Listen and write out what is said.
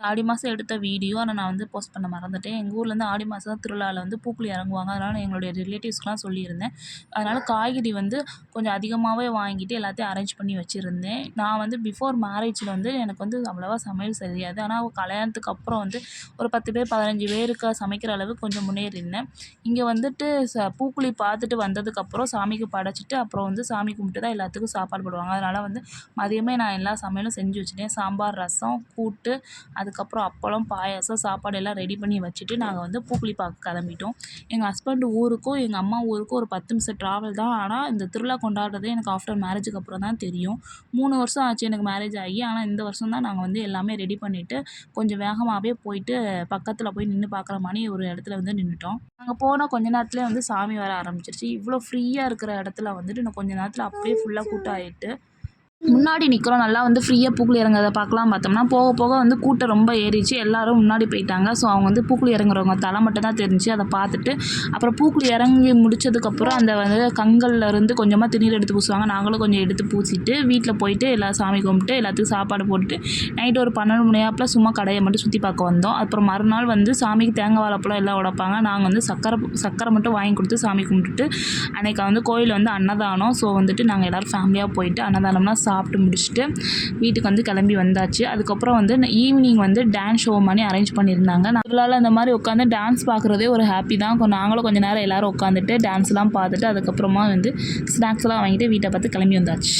ஆடி மாதம் எடுத்த வீடியோ ஆனால் நான் வந்து போஸ்ட் பண்ண மறந்துட்டேன். எங்கள் ஊர்லேருந்து ஆடி மாதம் திருவிழாவில் வந்து பூக்குழி இறங்குவாங்க. அதனால் நான் எங்களுடைய ரிலேட்டிவ்ஸ்க்குலாம் சொல்லியிருந்தேன். அதனால் காய்கறி வந்து கொஞ்சம் அதிகமாகவே வாங்கிட்டு எல்லாத்தையும் அரேஞ்ச் பண்ணி வச்சுருந்தேன். நான் வந்து பிஃபோர் மேரேஜில் வந்து எனக்கு வந்து அவ்வளோவா சமையல் தெரியாது. ஆனால் கல்யாணத்துக்கு அப்புறம் வந்து ஒரு பத்து பேர் பதினஞ்சு பேருக்கு சமைக்கிற அளவுக்கு கொஞ்சம் முன்னேறியிருந்தேன். இங்கே வந்துட்டு ச பூக்குழி பார்த்துட்டு வந்ததுக்கப்புறம் சாமிக்கு படைச்சிட்டு அப்புறம் வந்து சாமி கும்பிட்டு தான் எல்லாத்துக்கும் சாப்பாடு போடுவாங்க. அதனால் வந்து மதியமே நான் எல்லா சமையலும் செஞ்சு வச்சுட்டேன். சாம்பார் ரசம் கூட்டு அதுக்கப்புறம் அப்பளம் பாயாசம் சாப்பாடு எல்லாம் ரெடி பண்ணி வச்சுட்டு நாங்கள் வந்து பூக்குழி பார்க்க கிளம்பிட்டோம். எங்கள் ஹஸ்பண்டு ஊருக்கும் எங்கள் அம்மா ஊருக்கும் ஒரு பத்து நிமிஷம் ட்ராவல் தான். ஆனால் இந்த திருவிழா கொண்டாடுறதே எனக்கு ஆஃப்டர் மேரேஜுக்கு அப்புறம் தான் தெரியும். மூணு வருஷம் ஆச்சு எனக்கு மேரேஜ் ஆகி. ஆனால் இந்த வருஷம் தான் நாங்கள் வந்து எல்லாமே ரெடி பண்ணிவிட்டு கொஞ்சம் வேகமாகவே போயிட்டு பக்கத்தில் போய் நின்று பார்க்குற மாதிரி ஒரு இடத்துல வந்து நின்றுட்டோம் நாங்கள் போனால் கொஞ்ச நேரத்துலேயே வந்து சாமி வர ஆரம்பிச்சிருச்சு. இவ்வளோ ஃப்ரீயாக இருக்கிற இடத்துல வந்துட்டு இன்னும் கொஞ்ச நேரத்தில் அப்படியே ஃபுல்லாக கூட்டம் ஆகிட்டு முன்னாடி நிற்கிறோம் நல்லா வந்து ஃப்ரீயாக பூக்குழி இறங்குறத பார்க்கலாம். பார்த்தோம்னா போக போக வந்து கூட்டம் ரொம்ப ஏறிச்சு எல்லாரும் முன்னாடி போயிட்டாங்க. ஸோ அவங்க வந்து பூக்குழி இறங்குறவங்க தலை மட்டும் தான் தெரிஞ்சு அதை பார்த்துட்டு அப்புறம் பூக்குழி இறங்கி முடிச்சதுக்கப்புறம் அந்த வந்து கங்கல்ல இருந்து கொஞ்சமாக திருநீர் எடுத்து பூசுவாங்க. நாங்களும் கொஞ்சம் எடுத்து பூசிட்டு வீட்டில் போயிட்டு எல்லா சாமி கும்பிட்டு எல்லாத்துக்கும் சாப்பாடு போட்டுட்டு நைட்டு ஒரு பன்னெண்டு மணி ஆப்பில் சும்மா கடையை மட்டும் சுற்றி பார்க்க வந்தோம். அப்புறம் மறுநாள் வந்து சாமிக்கு தேங்காய் வாழைப்பழம் எல்லாம் உடைப்பாங்க. நாங்கள் வந்து சக்கரை சக்கரை மட்டும் வாங்கி கொடுத்து சாமி கும்பிட்டுட்டு அன்னைக்கு வந்து கோயில் வந்து அன்னதானம். ஸோ வந்துட்டு நாங்கள் எல்லோரும் ஃபேமிலியாக போயிட்டு அன்னதானம்னா சாப்பிட்டு முடிச்சுட்டு வீட்டுக்கு வந்து கிளம்பி வந்தாச்சு. அதுக்கப்புறம் வந்து ஈவினிங் வந்து டான்ஸ் ஷோ மாதிரி அரேஞ்ச் பண்ணியிருந்தாங்க. நம்மளால் அந்த மாதிரி உட்காந்து டான்ஸ் பார்க்குறதே ஒரு ஹாப்பி தான். கொஞ்சம் நாங்களும் கொஞ்சம் நேரம் எல்லோரும் உட்காந்துட்டு டான்ஸ்லாம் பார்த்துட்டு அதுக்கப்புறமா வந்து ஸ்நாக்ஸ்லாம் வாங்கிட்டு வீட்டை பார்த்து கிளம்பி வந்தாச்சு.